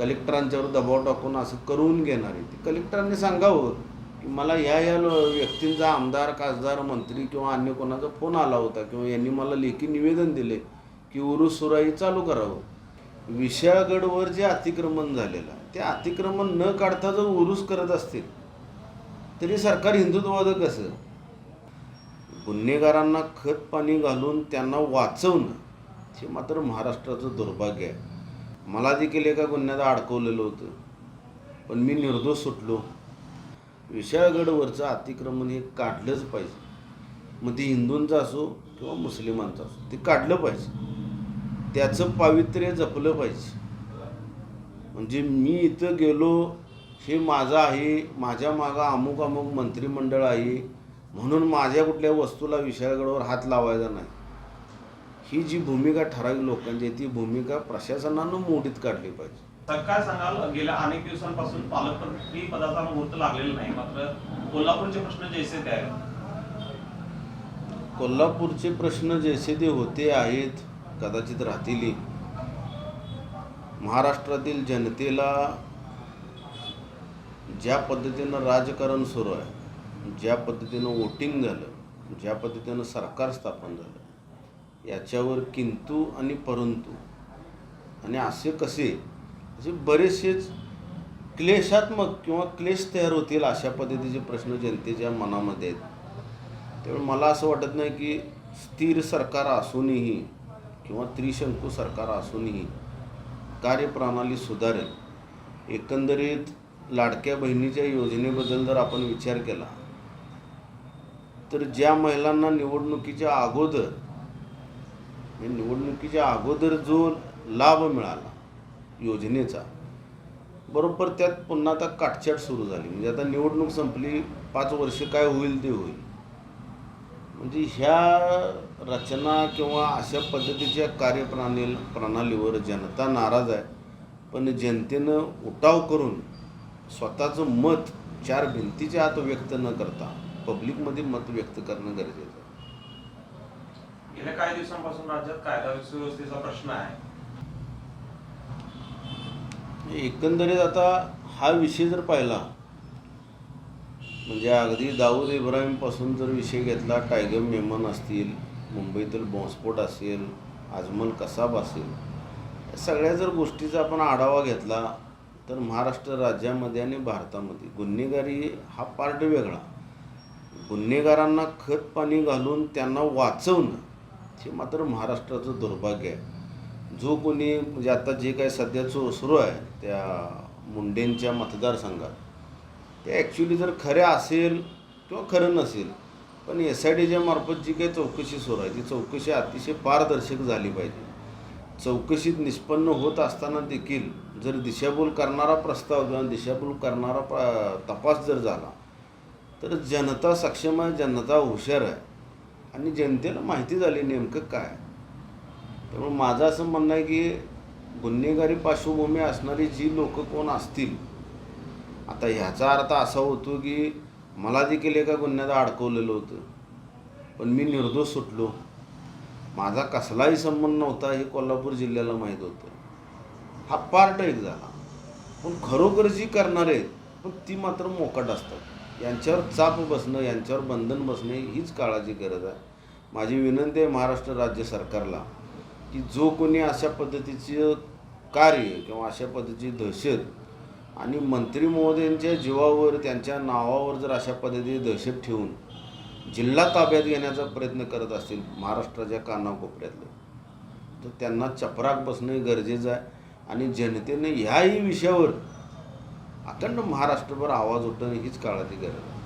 कलेक्टरांच्यावर दबाव टाकून असं करून घेणार आहे. ते कलेक्टरांनी सांगावं की मला या या व्यक्तींचा आमदार खासदार मंत्री किंवा अन्य कोणाचा फोन आला होता किंवा यांनी मला लेखी निवेदन दिले की उरुस सुराई चालू करावं. विशाळगडवर जे अतिक्रमण झालेलं आहे ते अतिक्रमण न काढता जर उरुस करत असतील तरी सरकार हिंदुत्ववाद कसं? गुन्हेगारांना खत पाणी घालून त्यांना वाचवणं हे मात्र महाराष्ट्राचं दुर्भाग्य आहे. मला देखील एका गुन्ह्यात अडकवलेलं होतं. पण मी निर्दोष सुटलो. विशाळगडवरचं अतिक्रमण हे काढलंच पाहिजे. मग ते हिंदूंचं असो किंवा मुस्लिमांचं असो ते काढलं पाहिजे. त्याचं पावित्र्य जपलं पाहिजे. म्हणजे मी इथं गेलो हे माझं आहे माझ्या मागं अमुक अमुक मंत्रिमंडळ आहे म्हणून माझ्या कुठल्या वस्तूला विशाळगडवर हात लावायचा नाही. ही जी भूमिका ठराविक लोकांची आहे ती भूमिका प्रशासनानं मोडीत काढली पाहिजे. तर काय सांगाल गेल्या अनेक दिवसांपासून पालकमंत्री पदाचा मुहूर्त लागलेला नाही मात्र कोल्हापूरचे प्रश्न जैसे ते आहेत. कोल्हापूरचे प्रश्न जैसे ते होते आहेत कदाचित राहतीलही. महाराष्ट्रातील जनतेला ज्या पद्धतीनं राजकारण सुरू आहे ज्या पद्धतीनं वोटिंग झालं ज्या पद्धतीनं सरकार स्थापन झालं याच्यावर किंतु आणि परंतु. आणि असे कसे? असे बरेचसेच क्लेशात्मक किंवा क्लेश तयार होतील अशा पद्धतीचे प्रश्न जनतेच्या मनामध्ये आहेत. त्यामुळे मला असं वाटत नाही की स्थिर सरकार असूनही किंवा त्रिशंकू सरकार असूनही कार्यप्रणाली सुधारेल. एकंदरीत लाडक्या बहिणीच्या योजनेबद्दल जर आपण विचार केला तर ज्या महिलांना निवडणुकीच्या अगोदर हे निवडणुकीच्या अगोदर जो लाभ मिळाला योजनेचा बरोबर त्यात पुन्हा आता काटछाट सुरू झाली. म्हणजे आता निवडणूक संपली पाच वर्ष काय होईल ते होईल. म्हणजे ह्या रचना किंवा अशा पद्धतीच्या कार्यप्रणाली प्रणालीवर जनता नाराज आहे. पण जनतेनं उठाव करून स्वतःचं मत चार भिंतीच्या आत व्यक्त न करता पब्लिकमध्ये मत व्यक्त करणं गरजेचं आहे. गेल्या काही दिवसांपासून राज्यात कायदा सुव्यवस्थेचा प्रश्न आहे. एकंदरीत आता हा विषय जर पाहिला म्हणजे अगदी दाऊद इब्राहिमपासून जर विषय घेतला टायगर मेमन असतील मुंबईतील बॉम्बस्फोट असेल आजमल कसाब असेल या सगळ्या जर गोष्टीचा आपण आढावा घेतला तर महाराष्ट्र राज्यामध्ये आणि भारतामध्ये गुन्हेगारी हा पार्ट वेगळा. गुन्हेगारांना खत पाणी घालून त्यांना वाचवणं हे मात्र महाराष्ट्राचं दुर्भाग्य आहे. जो कोणी म्हणजे आता जे काही सध्या सु सुरू आहे त्या मुंडेंच्या मतदारसंघात ते ॲक्च्युली जर खऱ्या असेल किंवा खरं नसेल पण एस आय डीच्या मार्फत जी काही चौकशी सुरू आहे ती चौकशी अतिशय पारदर्शक झाली पाहिजे. चौकशीत निष्पन्न होत असताना देखील जर दिशाभूल करणारा प्रस्ताव किंवा दिशाभूल करणारा तपास जर झाला तर जनता सक्षम आहे जनता हुशार आहे. आणि जनतेला माहिती झाली नेमकं काय. त्यामुळे माझं असं म्हणणं आहे की गुन्हेगारी पार्श्वभूमी असणारी जी लोक कोण असतील आता ह्याचा अर्थ असा होतो की मला देखील एका गुन्ह्यात अडकवलेलं होतं पण मी निर्दोष सुटलो. माझा कसलाही संबंध नव्हता हे कोल्हापूर जिल्ह्याला माहीत होतं. हा पार्ट एक झाला. पण खरोखर जी करणार आहेत पण ती मात्र मोकाट असतात. यांच्यावर चाप बसणं यांच्यावर बंधन बसणे हीच काळाची गरज आहे. माझी विनंती आहे महाराष्ट्र राज्य सरकारला की जो कोणी अशा पद्धतीचं कार्य किंवा अशा पद्धतीची दहशत आणि मंत्री महोदयांच्या जीवावर त्यांच्या नावावर जर अशा पद्धतीची दहशत ठेवून जिल्हा ताब्यात घेण्याचा प्रयत्न करत असतील महाराष्ट्राच्या कानाकोपऱ्यातलं तर त्यांना चपराक बसणे गरजेचं आहे. आणि जनतेने ह्याही विषयावर अखंड महाराष्ट्रभर आवाज उठणं हीच काळाची गरज आहे.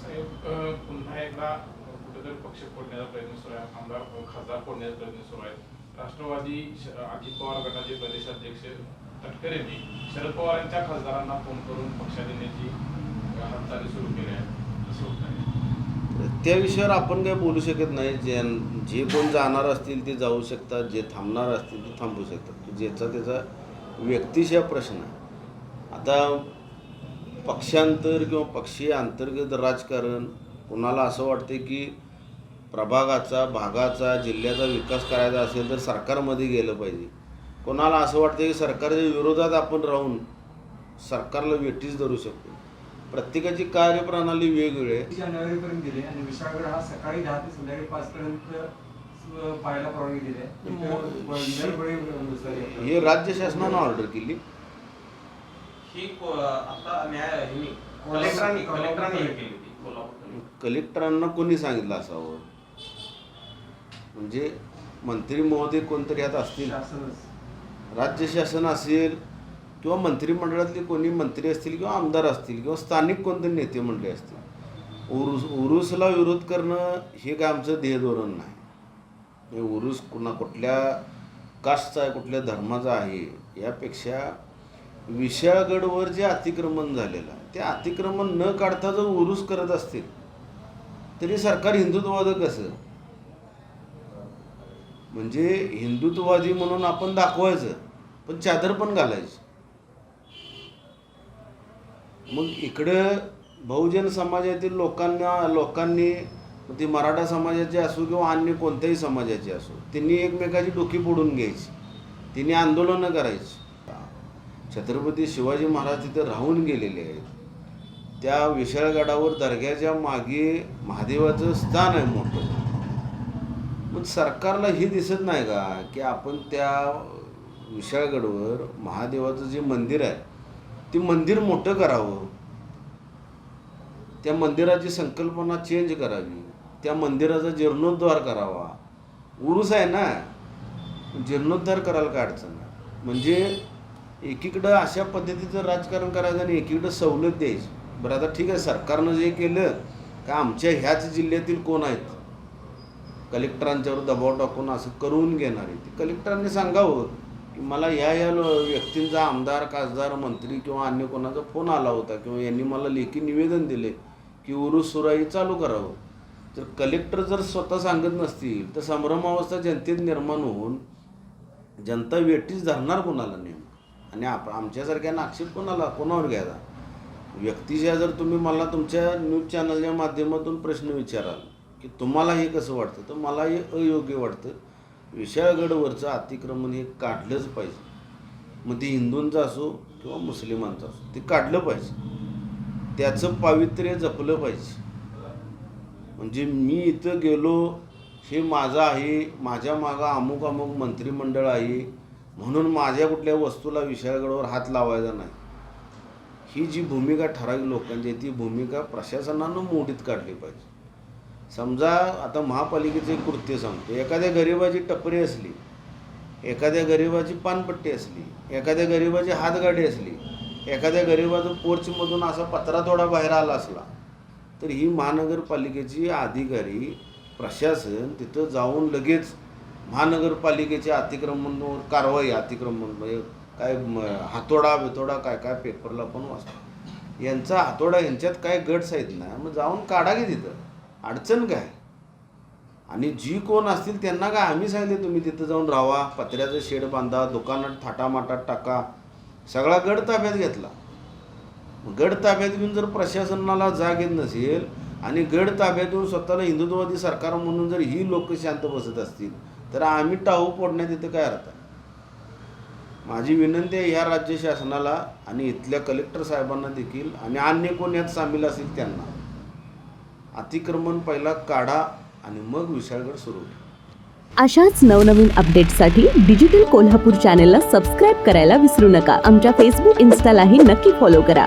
साहेब पुन्हा एकदा कुठेतरी पक्ष फोडण्याचा प्रयत्न सुरू आहे. आमदार खासदार फोडण्याचा प्रयत्न सुरू आहे. राष्ट्रवादी अजित पवार गटाचे प्रदेशाध्यक्ष तटकरे यांनी शरद पवार यांच्या खासदारांना फोन करून पक्षाधिनेची हालचाली सुरू केल्या आहेत असं होत आहे. त्या विषयावर आपण काही बोलू शकत नाही. जे जे कोण जाणार असतील ते जाऊ शकतात. जे थांबणार असतील ते थांबू शकतात. ज्याचा त्याचा व्यक्तिशय प्रश्न आहे. आता पक्षांतर किंवा पक्षीय अंतर्गत राजकारण कोणाला असं वाटते की प्रभागाचा भागाचा जिल्ह्याचा विकास करायचा असेल तर सरकारमध्ये गेलं पाहिजे. कोणाला असं वाटतं की सरकारच्या विरोधात आपण राहून सरकारला वेठीच धरू शकतो? प्रत्येकाची कार्यप्रणाली वेगवेगळी आहे. जानेवारीपर्यंत दिले आणि विशाळगड हा सकाळी दहा ते संध्याकाळी पाच पर्यंत स- पाहायला परवानगी दिली आहे. नुसार हे राज्य शासनानं ऑर्डर केली. ही आता न्याय कलेक्टरांनी कलेक्टरांनी हे केली ती कोल्हापूर कलेक्टरांना कोणी सांगितलं असावं? म्हणजे मंत्री महोदय कोणतरी यात असतील? राज्य शासन असेल किंवा मंत्रिमंडळातले कोणी मंत्री असतील किंवा आमदार असतील किंवा स्थानिक कोणते नेते मंडळी असतील? उरुस उरुसला विरोध करणं हे काय आमचं ध्येय धोरण नाही. हे उरुस कुणा कुठल्या कास्टचा आहे कुठल्या धर्माचा आहे यापेक्षा विशाळगडवर जे अतिक्रमण झालेलं आहे ते अतिक्रमण न काढता जर उरुस करत असतील तरी सरकार हिंदुत्ववाद कसं? म्हणजे हिंदुत्ववादी म्हणून आपण दाखवायचं पण चादर पण घालायची. मग इकडं बहुजन समाजातील लोकांना लोकांनी ते मराठा समाजाचे असो किंवा अन्य कोणत्याही समाजाचे असो त्यांनी एकमेकाची डोकी फोडून घ्यायची. त्यांनी आंदोलनं करायची. छत्रपती शिवाजी महाराज तिथे राहून गेलेले आहेत. त्या विशाळगडावर दर्ग्याच्या मागे महादेवाचं स्थान आहे मोठं. मग सरकारला हे दिसत नाही का की आपण त्या विशाळगडवर महादेवाचं जे मंदिर आहे ते मंदिर मोठं करावं? त्या मंदिराची संकल्पना चेंज करावी. त्या मंदिराचा जीर्णोद्धार करावा. उरूस आहे ना? जीर्णोद्धार करायला काय अडचण आहे? म्हणजे एकीकडं अशा पद्धतीचं राजकारण करायचं आणि एकीकडं सवलत द्यायची. बरं आता ठीक आहे सरकारनं जे केलं का आमच्या ह्याच जिल्ह्यातील कोण आहेत? कलेक्टरांच्यावर दबाव टाकून असं करून घेणार आहे ते. कलेक्टरांनी सांगावं की मला ह्या या व्यक्तींचा आमदार खासदार मंत्री किंवा अन्य कोणाचा फोन आला होता किंवा यांनी मला लेखी निवेदन दिले की उरुस सुराई चालू करावं. तर कलेक्टर जर स्वतः सांगत नसतील तर संभ्रमावस्था जनतेत निर्माण होऊन जनता वेठीच धरणार कोणाला नेमकं? आणि आप आमच्यासारख्यांना आक्षेप कोणाला कोणावर घ्यायचा? व्यक्तीच्या जर तुम्ही मला तुमच्या न्यूज चॅनलच्या माध्यमातून प्रश्न विचाराल की तुम्हाला हे कसं वाटतं? तर मला हे अयोग्य वाटतं. विशाळगडवरचं अतिक्रमण हे काढलंच पाहिजे. मग ते हिंदूंचं असो किंवा मुस्लिमांचं असो ते काढलं पाहिजे. त्याचं पावित्र्य जपलं पाहिजे. म्हणजे मी इथं गेलो हे माझं आहे माझ्या मागं अमुक अमुक मंत्रिमंडळ आहे म्हणून माझ्या कुठल्या वस्तूला विषयागडावर हात लावायचा नाही. ही जी भूमिका ठराविक लोकांची आहे ती भूमिका प्रशासनानं मोडीत काढली पाहिजे. समजा आता महापालिकेचे कृत्य सांगतो. एखाद्या गरिबाची टपरी असली एखाद्या गरिबाची पानपट्टी असली एखाद्या गरिबाची हातगाडी असली एखाद्या गरिबाचं पोर्चमधून असा पत्रा थोडा बाहेर आला असला तर ही महानगरपालिकेची अधिकारी प्रशासन तिथं जाऊन लगेच महानगरपालिकेच्या अतिक्रमणावर कारवाई अतिक्रमण म्हणजे काय म- हातोडा बितोडा काय काय पेपरला पण वाचतो. यांचा हातोडा यांच्यात काय गट्स आहेत ना मग जाऊन काढा की तिथं. अडचण काय? आणि जी कोण असतील त्यांना काय आम्ही सांगितले तुम्ही तिथं जाऊन राहा पत्र्याचं शेड बांधा दुकानात थाटामाटात टाका. सगळा गड ताब्यात घेतला. गड ताब्यात घेऊन जर प्रशासनाला जाग येत नसेल आणि गड ताब्यात घेऊन स्वतःला हिंदुत्ववादी सरकार म्हणून जर ही लोक शांत बसत असतील तर आम्ही टाहू फोडण्यात येते काय अर्थ? आहे माझी विनंती आहे ह्या राज्य शासनाला आणि इथल्या कलेक्टर साहेबांना देखील आणि अन्य कोण यात सामील असेल त्यांना. अतिक्रमण पहिला काढा आणि मग विशाळगड सुरू अशाच नवनवीन अपडेट्ससाठी डिजिटल कोल्हापूर चॅनेलला सबस्क्राईब करायला विसरू नका. आमच्या फेसबुक इन्स्टालाही नक्की फॉलो करा.